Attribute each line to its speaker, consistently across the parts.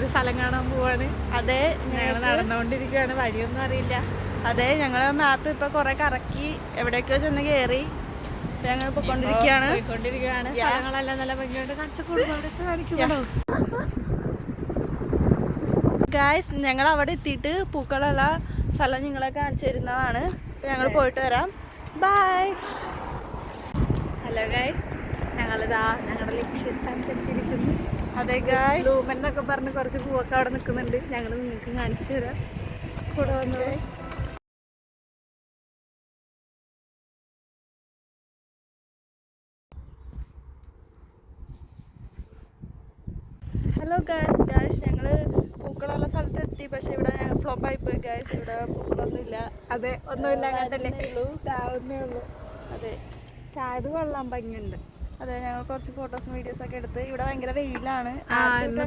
Speaker 1: ഞങ്ങളൊരു സ്ഥലം കാണാൻ പോവാണ്.
Speaker 2: അതെ
Speaker 1: ഞങ്ങൾ നടന്നുകൊണ്ടിരിക്കുകയാണ് വഴിയൊന്നും അറിയില്ല.
Speaker 2: അതെ ഞങ്ങൾ മാപ്പ് ഇപ്പൊ കൊറേ കറക്കി എവിടേക്കോ ചെന്ന് കേറി. ഞങ്ങൾ പൊക്കൊണ്ടിരിക്കുകയാണ്
Speaker 1: പോയിക്കൊണ്ടിരിക്കുകയാണ്. സ്ഥലങ്ങളെല്ലാം നല്ല ഭംഗിയായിട്ട് കാണിച്ചു കൊടുക്കും കാണിക്കുമല്ലോ
Speaker 2: ഗായ്സ് ഞങ്ങൾ അവിടെ എത്തിയിട്ട് പൂക്കളുള്ള സ്ഥലം നിങ്ങളെ കാണിച്ചു തരുന്നതാണ്. ഞങ്ങൾ പോയിട്ട് വരാം. ബായ്
Speaker 1: ഹലോ ഗായ്സ് ഞങ്ങളിതാ ഞങ്ങളുടെ ലക്ഷ്യസ്ഥാനത്ത് എത്തിയിരിക്കുന്നു.
Speaker 2: അതെ ഗായ്സ്
Speaker 1: ബ്ലൂമൻ എന്നൊക്കെ പറഞ്ഞ് കുറച്ച് പൂവൊക്കെ അവിടെ നിൽക്കുന്നുണ്ട്. ഞങ്ങൾ നിങ്ങൾക്ക് കാണിച്ചു തരാം. കൂടെ വന്നു?
Speaker 2: ഹലോ ഗായ്സ് ഗായ്സ് ഞങ്ങൾ പൂക്കളുള്ള സ്ഥലത്ത് എത്തി. പക്ഷെ ഇവിടെ ഞങ്ങൾ ഫ്ലോപ്പ് ആയി പോയി ഗായ്സ് ഇവിടെ പൂക്കളൊന്നും ഇല്ല
Speaker 1: അതെ ഒന്നുമില്ല. ഇതാവുന്നേ ഉള്ളൂ.
Speaker 2: അതെ.
Speaker 1: പക്ഷെ അത് കൊള്ളാൻ ഭംഗിയുണ്ട്.
Speaker 2: അതെ ഞങ്ങൾ കുറച്ച് ഫോട്ടോസും വീഡിയോസ് ഒക്കെ എടുത്ത് ഇവിടെ ഭയങ്കര വെയിലാണ്.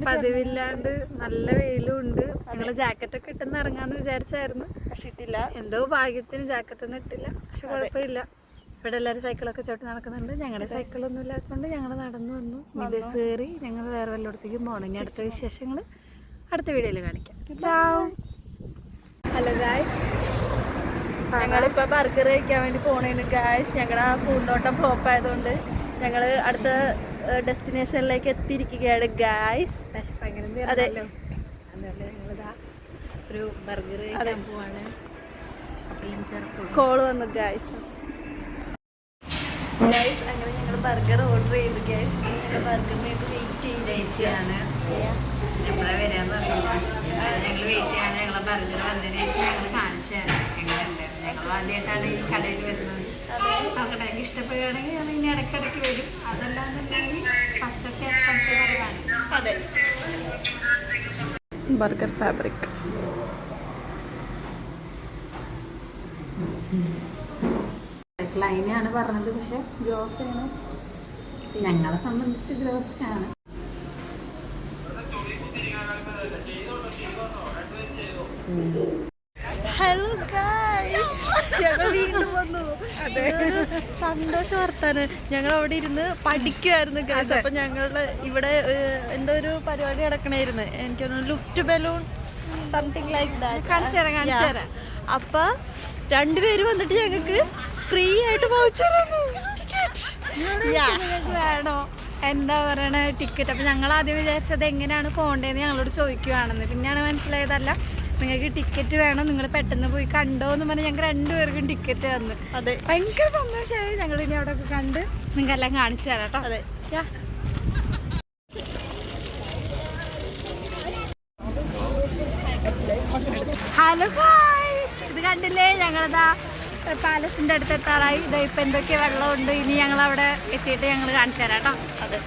Speaker 1: പതിവില്ലാണ്ട് നല്ല വെയിലും ഉണ്ട്. നിങ്ങൾ ജാക്കറ്റ് ഒക്കെ ഇട്ടെന്ന് ഇറങ്ങാന്ന് വിചാരിച്ചായിരുന്നു.
Speaker 2: പക്ഷെ ഇട്ടില്ല.
Speaker 1: എന്തോ ഭാഗ്യത്തിന് ജാക്കറ്റ് ഒന്നും ഇട്ടില്ല. പക്ഷെ കുഴപ്പമില്ല. ഇവിടെ എല്ലാവരും സൈക്കിളൊക്കെ ചവിട്ടി നടക്കുന്നുണ്ട്. ഞങ്ങളുടെ സൈക്കിളൊന്നും ഇല്ലാത്തതുകൊണ്ട് ഞങ്ങൾ നടന്നു വന്നു. ബസ് കയറി ഞങ്ങൾ വേറെ വല്ലയിടത്തേക്കും പോകണം ഇനി അടുത്ത വിശേഷങ്ങൾ അടുത്ത വീഡിയോയിൽ കാണിക്കാം. ഹലോ ഗായ്സ്
Speaker 2: ഞങ്ങളിപ്പോൾ ബർഗർ കഴിക്കാൻ വേണ്ടി പോണേന്. ഗായ്സ് ഞങ്ങളുടെ ആ പൂന്തോട്ടം ഫ്ലോപ്പ് ആയതുകൊണ്ട് ഞങ്ങൾ അടുത്ത ഡെസ്റ്റിനേഷനിലേക്ക് എത്തിയിരിക്കുകയാണ് ഗായ്സ്. അതെ.
Speaker 1: ഒരു ബർഗർ പോവാണ്.
Speaker 2: കോൾ വന്നു ഗായ്സ്. ഗായ്സ് അങ്ങനെ ഞങ്ങൾ ബർഗർ ഓർഡർ ചെയ്തു ഗ്യാസ്. ഞങ്ങൾ ബർഗറിന് വേണ്ടി വെയിറ്റ്
Speaker 3: വെയിറ്റാണ് എപ്പോഴാണ് വരാന്ന് ഞങ്ങൾ വെയിറ്റ് ചെയ്യാണ്. ഞങ്ങളെ ബർഗർ വന്നതിന് ശേഷം ഞങ്ങൾ കാണിച്ചു തരാം. എങ്ങനെയുണ്ട്? ഞങ്ങൾ ആദ്യമായിട്ടാണ് ഈ കടയിൽ വരുന്നത്. ഇഷ്ടപ്പെടുകയാണെങ്കിൽ ഇനി ഇടയ്ക്കിടയ്ക്ക് വരും. അതല്ലാന്നുണ്ടെങ്കിൽ ഫസ്റ്റ് ഒക്കെ സ്ഥലത്ത് പറയുവാണ്
Speaker 2: അതെ. Burger fabric.
Speaker 3: ക്ലൈനാണ് പറഞ്ഞത് പക്ഷെ ഗ്രോസാണ് ഞങ്ങളെ സംബന്ധിച്ച് ഗ്രോസാണ്
Speaker 2: ഹലോ ഗായ്സ് ഞങ്ങൾ വീണ്ടും വന്നു ഇതൊരു സന്തോഷ വർത്താന് ഞങ്ങൾ അവിടെ ഇരുന്ന് പഠിക്കുമായിരുന്നു ഗൈസ് അപ്പൊ ഞങ്ങളുടെ ഇവിടെ എന്തോ ഒരു പരിപാടി നടക്കണായിരുന്നു. എനിക്ക് തോന്നുന്നു ലുഫ്റ്റ് ബലൂൺ സംതിങ് ലൈക്ക് ദാറ്റ്
Speaker 1: കാണിച്ചു തരാം കാണിച്ചു തരാം.
Speaker 2: അപ്പൊ രണ്ടുപേര് വന്നിട്ട് ഞങ്ങൾക്ക് ഫ്രീ ആയിട്ട് വൗച്ചർ
Speaker 1: വേണോ? എന്താ പറയണ? ടിക്കറ്റ് അപ്പം ഞങ്ങൾ ആദ്യം വിചാരിച്ചത് എങ്ങനെയാണ് പോകേണ്ടതെന്ന് ഞങ്ങളോട് ചോദിക്കുവാണെന്ന്. പിന്നെയാണ് മനസ്സിലായതല്ല നിങ്ങൾക്ക് ടിക്കറ്റ് വേണം. നിങ്ങൾ പെട്ടെന്ന് പോയി കണ്ടോ എന്ന് പറഞ്ഞ് ഞങ്ങൾക്ക് രണ്ടുപേർക്കും ടിക്കറ്റ് തന്നു.
Speaker 2: അതെ.
Speaker 1: ഭയങ്കര സന്തോഷമായി ഞങ്ങൾ ഇനി അവിടെ ഒക്കെ കണ്ട് നിങ്ങൾക്കെല്ലാം കാണിച്ചു തരാം കേട്ടോ.
Speaker 2: അതെ.
Speaker 1: ഹലോ ഗായ്സ് ഇത് കണ്ടില്ലേ? ഞങ്ങളിതാ പാലസിന്റെ അടുത്ത് എത്താറായി. ഇതാ ഇപ്പൊ എന്തൊക്കെ വെള്ളമുണ്ട്. ഇനി ഞങ്ങൾ അവിടെ എത്തിയിട്ട് ഞങ്ങൾ കാണിച്ചു തരാം കേട്ടോ.
Speaker 2: അതെ.